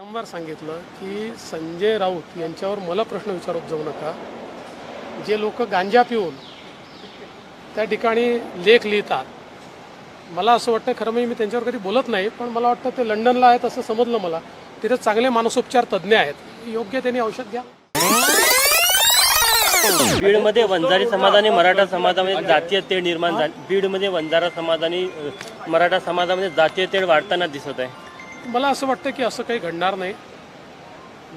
वारंवार सांगितलं की संजय राऊत यांच्यावर मला प्रश्न विचारत जाऊ नका. जे लोक गांजा पिऊन त्या ठिकाणी लेख लिहितात. मला असं वाटतं खरं म्हणजे मी त्यांच्यावर कधी बोलत नाही पण मला वाटतं ते लंडनला आहेत असं समजलं मला. तिथे चांगले मानसोपचार तज्ज्ञ आहेत. योग्य त्यांनी औषध घ्या. बीडमध्ये वंजारी समाज आणि मराठा समाजामध्ये जातीय तेढ निर्माण झाली बीडमध्ये वंजारा समाज आणि मराठा समाजामध्ये जातीय तेढ वाढताना दिसत आहे. मला असं वाटतं की असं काही घडणार नाही.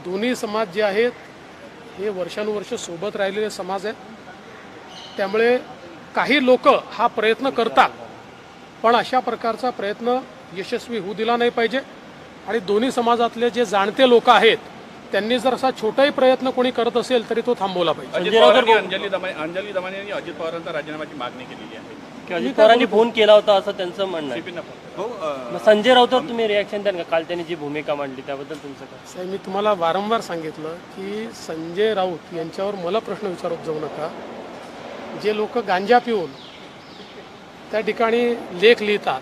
दोन्ही समाज जे आहेत हे वर्षानुवर्ष सोबत राहिलेले समाज आहेत. त्यामुळे काही लोक हा प्रयत्न करतात पण अशा प्रकारचा प्रयत्न यशस्वी होऊ दिला नाही पाहिजे. आणि दोन्ही समाजातले जे जाणते लोक आहेत त्यांनी जर असा छोटाही प्रयत्न कोणी करत असेल तरी तो थांबवला पाहिजे. अजित पवारांनी अंजली दमानी अंजली दमानी यांनी अजित पवारांचा राजीनाम्याची मागणी केलेली आहे. की अजित पवारांनी फोन केला होता असं त्यांचं म्हणणं आहे. संजय राऊतवर तुम्ही रिॲक्शन द्याल का? काल त्यांनी जी भूमिका मांडली त्याबद्दल तुमचं काय? साहेब मी तुम्हाला वारंवार सांगितलं की संजय राऊत यांच्यावर मला प्रश्न विचारत जाऊ नका. जे लोक गांजा पिऊन त्या ठिकाणी लेख लिहितात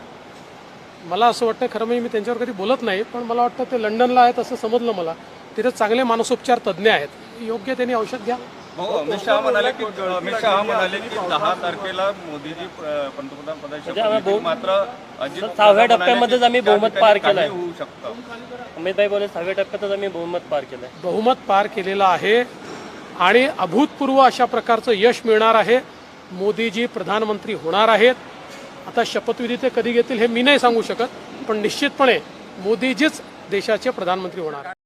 मला असं वाटतं खरं म्हणजे मी त्यांच्यावर कधी बोलत नाही पण मला वाटतं ते लंडनला आहेत असं समजलं मला. तिथे चांगले मानसोपचार तज्ज्ञ आहेत. योग्य त्यांनी औषध घ्या. अमित शहा म्हणाले की अमित शहा म्हणाले की दहा तारखेला मोदीजी पंतप्रधान पदाची म्हणजे मात्र सहाव्या टप्प्यामध्येच आम्ही बहुमत पार केलंय. होऊ शकतं. अमितभाई बोले सहाव्या टप्प्यातच आम्ही बहुमत पार केलंय. बहुमत पार केलेलं आहे आणि अभूतपूर्व अशा प्रकारचं यश मिळणार आहे. मोदीजी प्रधानमंत्री होणार आहेत. आता शपथविधी ते कधी घेतील हे मी नाही सांगू शकत पण निश्चितपणे मोदीजीच देशाचे प्रधानमंत्री होणार आहेत.